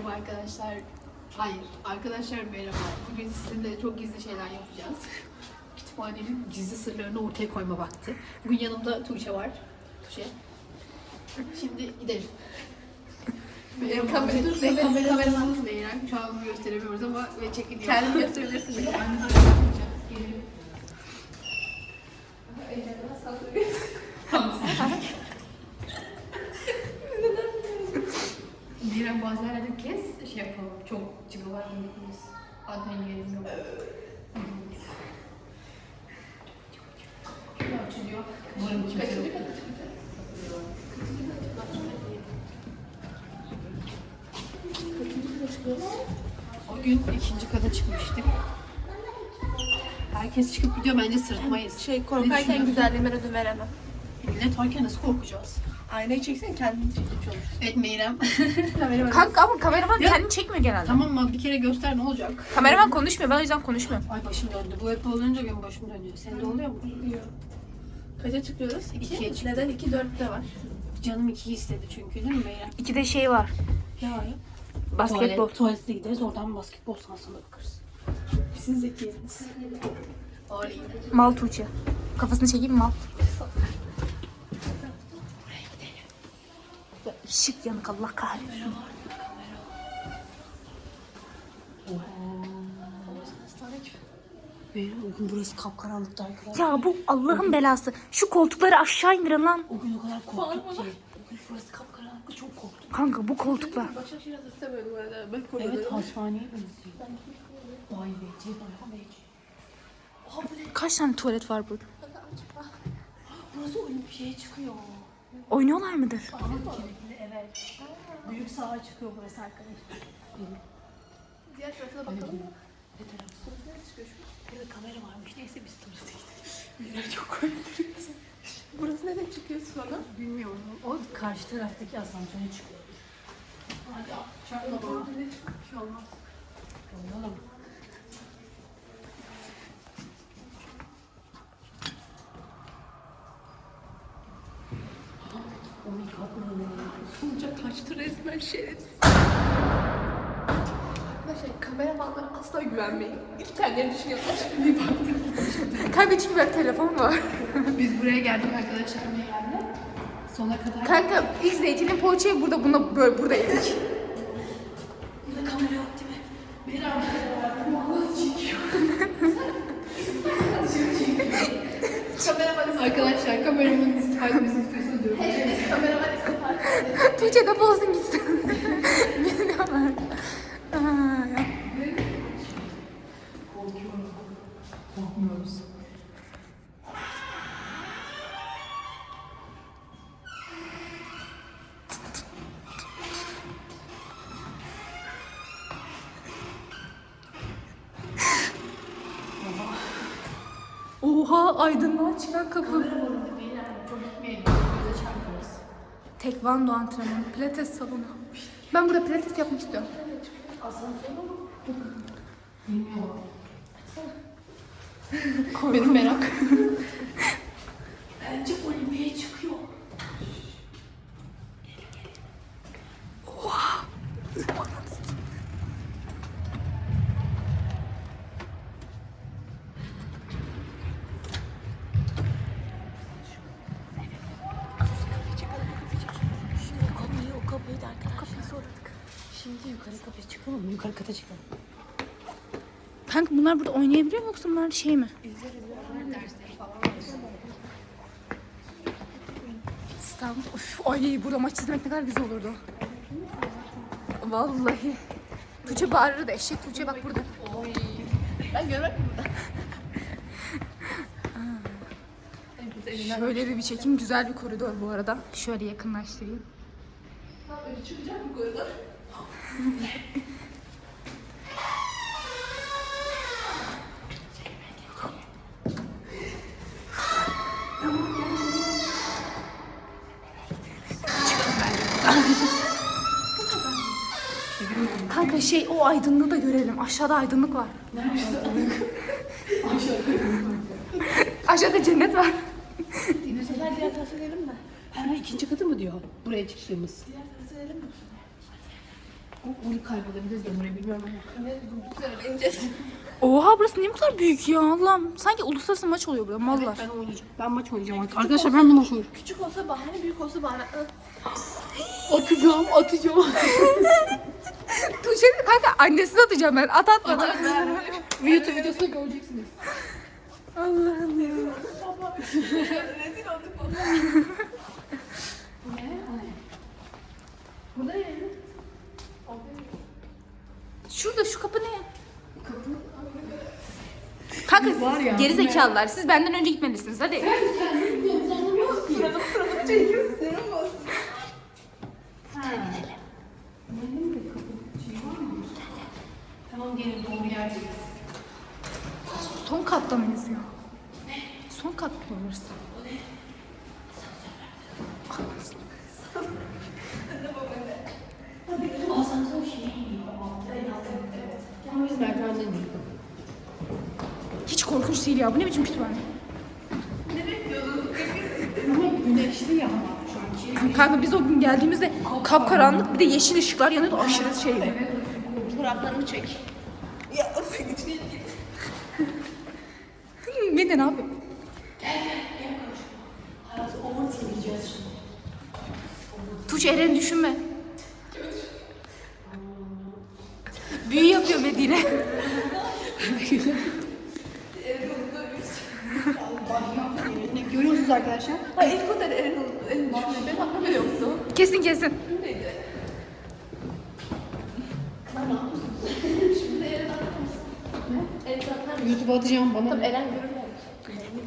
Merhaba arkadaşlar. Hayır, arkadaşlar merhaba. Bugün sizinle çok gizli şeyler yapacağız. Kütüphanenin gizli sırlarını ortaya koyma vakti. Bugün yanımda Tuğçe var. Tuğçe. Şimdi gidelim. Benim kamera, dur, benim kamera, kameramanımız Meyrem. Şu an gösteremiyoruz ama ve çekiliyor. Kendin gösterebilirsin. Aynı zamanda yapacağız. Gelelim. Tamam sen. Meyrem bazı yerlerde kes, şey yapalım. Çok cıvılar dinletmeyiz. Zaten yerim yok. Şöyle açılıyor. Umarım kimse yok. O gün ikinci kata çıkmıştık. Herkes çıkıp gidiyor bence sırıtmayız. Şey Ne korkarken düşünüyorsun? güzelliğime ödün veremem. Millet varken nasıl korkacağız? Aynayı çeksen kendini çekmiş olur. Evet Meyrem. Kameraman. Kanka ama kameraman Ya- kendini çekmiyor genelde. tamam mı? Bir kere göster ne olacak? Kameraman konuşmuyor ben o yüzden konuşmuyorum. Ay başım döndü. Bu hep olunca benim başım dönüyor. Senin de oluyor mu? Kaça çıkıyoruz? İkiye İki. çık- Neden? İki dörtte var. Canım iki istedi çünkü değil mi Meyrem? İki de şey var. Ne var ya? Basketbol. Tuvalet, tuvalete gideriz oradan basketbol sahasına bakarız. Siz zekiydiniz. Öyle iyi. Mal Tuğçe. Kafasını çekeyim mi mal? Ya ışık yanık Allah kahretsin. Meyrem o gün burası kapkaranlıktı arkadaşlar. Ya bu Allah'ın belası. Şu koltukları aşağı indirin lan. O gün o kadar korktuk ki. O gün burası kapkaranlıktı çok korktum. Kanka bu koltuklar. Başakşehir böyle bu arada. Ben Evet hastaneye benziyor. Vay be, Bey. Kaç tane tuvalet var burada? Burası oyun bir şeye çıkıyor. Oynuyorlar mıdır? Evet. Büyük sağa çıkıyor burası arkadaşlar. Diğer tarafa bakalım. Ne taraf? Burada kamera varmış. Neyse biz tuvalete gidelim. Yine çok korkutuyorsun. Burası nereden çıkıyor sonra? Bilmiyorum. O karşı taraftaki asansöre çıkıyor. Hadi çarpma bana. Bir şey olmaz. Oynayalım. Oh my god. Sunca kaçtı resmen şerefsiz. Arkadaşlar kameramanlara asla güvenmeyin. İlk kendileri düşünüyorlar. Bir baktık. Kanka çünkü böyle telefon var. Biz buraya geldik arkadaşlar Meyrem'le. Sona kadar. Kanka ilk zeytinin poğaçayı burada buna böyle burada yedik. Burada kamera yok değil mi? Meyrem. Nasıl çekiyor? Kameraman Arkadaşlar kameramın istifa etmesini istiyorsanız diyorum. Kameraman istifa. Tuğçe de bozsun gitsin. Korkmuyoruz. Oha aydınlığa çıkan kapı. Tekvando antrenmanı, pilates salonu. Ben burada pilates yapmak istiyorum. Bilmiyorum. Benim merak. Bence Olimpiye çıkıyor. O kapıyı, o kapıyı da arkadaşlar. sorduk. Şimdi yukarı kapıya çıkalım mı? Yukarı kata çıkalım. Kanka bunlar burada oynayabiliyor mu yoksa bunlar şey mi? İstanbul. Of, ay burada maç izlemek ne kadar güzel olurdu. Vallahi. Tuğçe bağırırdı eşek Tuğçe bak burada. Oy. Ben görmek mi burada? Şöyle bir, bir çekim güzel bir koridor bu arada. Şöyle yakınlaştırayım. Öyle çıkacak mı koridor? Kanka şey o aydınlığı da görelim. Aşağıda aydınlık var. Aşağıda cennet var. Bu sefer diğer tarafa gidelim mi? Ha, ikinci katı mı diyor? Buraya çıktığımız. Bunu kaybolabiliriz de burayı bilmiyorum ama. Ne ineceğiz. Oha burası niye bu kadar büyük ya Allah'ım. Sanki uluslararası maç oluyor burada mallar. Ben oynayacağım. Ben maç oynayacağım artık. Arkadaşlar ben de maç oynayacağım. Küçük olsa bahane, büyük olsa bahane. Atacağım, atacağım. Tuğçe kanka annesiz atacağım ben. At at YouTube videosunda göreceksiniz. Allah'ım ya. Rezil olduk baba. Burada ne? Şurada şu kapı ne? Kanka Var ya, geri zekalılar. Siz benden önce gitmelisiniz hadi. Sıradım sıradım çekiyoruz. Serum olsun. Tamam gelin doğru yerdeyiz. Son katta mıyız ya? Son kat mı burası? Asansör şey Ama biz merdivenden değil. Hiç korkunç değil ya. Bu ne biçim kütüphane? Ama güneşli ya. Şu an Kanka biz o gün geldiğimizde kapkaranlık bir de yeşil ışıklar yanıyordu aşırı şeydi. Çoraplarını çek. Ya. Bir de ne yapayım? Tuğçe Eren'i düşünme. Büyü yapıyor Medine. Görüyorsunuz arkadaşlar? Ha ilk o da elin elin düşünüyor. Benim aklımda yoktu. kesin kesin. YouTube'a atacağım bana. Tamam Eren.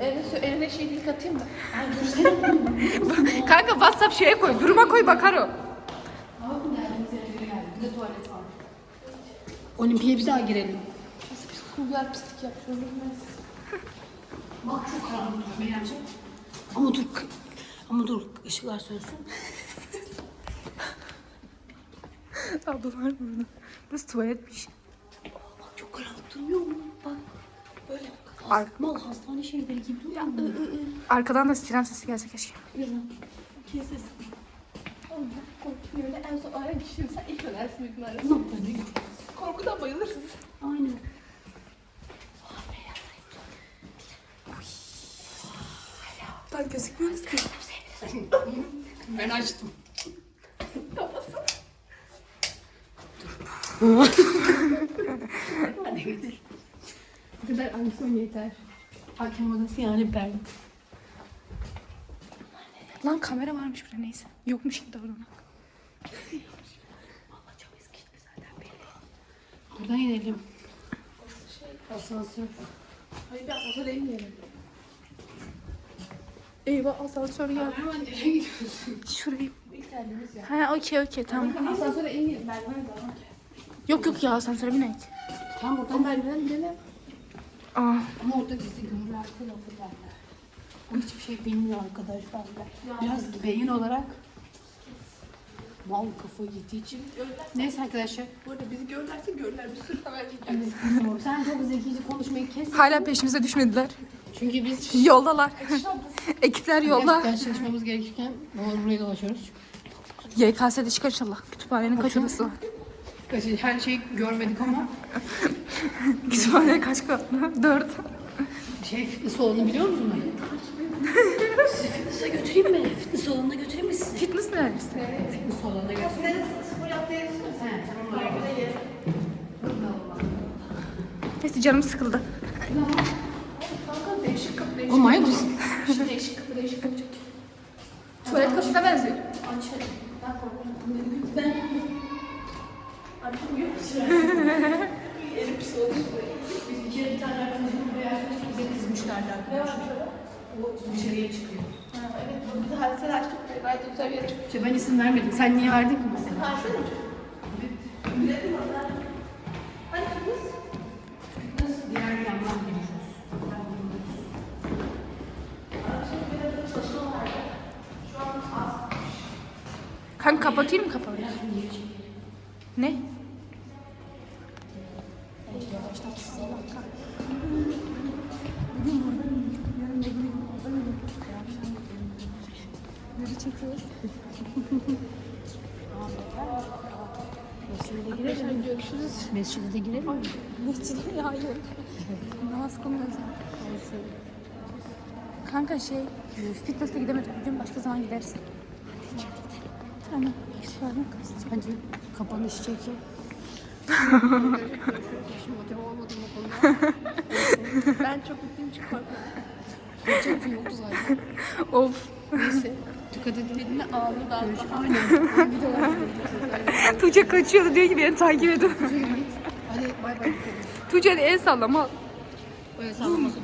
Eren'e sö- Eren'e şey link atayım mı? Kanka WhatsApp şeye koy. Duruma koy bakar o. Bir de tuvalet var. Olimpiye bir daha girelim. Nasıl biz kumlar pislik yapıyoruz. Bak çok karanlık Meryemciğim. Ama dur. Ama dur ışıklar sönsün. Ablalar burada. Burası tuvaletmiş. Bak çok karanlık durmuyor mu? Bak. Böyle. Ar- Mal hastane şeyleri gibi duruyor mu? Arkadan da siren sesi gelse keşke. Keses. Oğlum korkuyor öyle en son aynen kişiyim sen ilk ölersin büyük ihtimalle. Korkudan bayılırsın. Aynen. Ben gözükmüyoruz ki. Ben açtım. Kafası. Hadi gidelim. Bu kadar anksiyon yeter. Hakim odası yani ben. Lan kamera varmış burada neyse. Yokmuş gibi davranma. Valla çok eski zaten belli. Buradan inelim. Asansör. Hayır bir asansöre inmeyelim. Eyvah asansör geldi. Hemen nereye gidiyorsun? Şurayı. İlk geldiğimiz yer. Ha okey okey tamam. Asansöre inmeyelim. Merdiven daha. Yok yok ya asansöre binek. Tam O buradan merdiven inelim. Aa. Ama orada bizi görürlerse lafı derler. O hiçbir şey bilmiyor arkadaşlar. Biraz beyin olarak mal kafayı yediği için. Neyse arkadaşlar. Bu arada bizi görürlerse görürler. Bir sürü haber çeker. Sen çok zekice konuşmayı kes. Hala peşimize düşmediler. Çünkü biz Yoldalar. Ekipler yolda. ders çalışmamız gerekirken doğru buraya dolaşıyoruz. YKS'de çıkar inşallah. Kütüphanenin kaç odası var? Her şeyi görmedik ama Kütüphane kaç katlı? Dört. şey fitness salonu biliyor musun? Sizi fitness'a götüreyim mi? Fitness salonuna götüreyim mi sizi? Fitness neresi? Götüreyim. Sen spor yaptığı yer misin? He, tamam abi. Neyse canım sıkıldı. Kanka değişik kapı değişik. Oğlum manyak mısın? kapı. Değişik kapı değişik kapı. Tuvalet kapısına benziyor. Açarım. Ben korkuyorum. Ben... Açamıyor musun? Elim oldu. Biz bir kere bir tane arkadaşımız buraya açmıştık. Bize kızmışlardı Ne var arkadaşlar. O dışarıya çıkıyor. Evet. Bir de hadise açtık. Gayet güzel bir yer. İşte ben isim vermedim. Sen niye verdin ki mesela? Hadise mi? Bilelim valla. Hadi kız. Nasıl diğer yandan geliyoruz? Kanka kapatayım mı kapalı? Ne? Şimdi girelim. Görüşürüz. Mescide de girelim. Mescide hayır. Namaz kılmıyoruz. Kanka şey, fitness'e gidemedik bugün. Başka zaman gideriz. Tamam. Şöyle kız. Hadi kapanış çekin. Motive olmadım bu konuda. Ben çok mutluyum çünkü korkmadım. Korkacak bir şey yoktu zaten. Of. Neyse. Dikkat edin. Benimle ağlı da. Aynen. Tuğçe kaçıyordu diyor ki beni takip edin. Hadi bay bay dikkat edin. Tuğçe el sallama. Böyle sallaması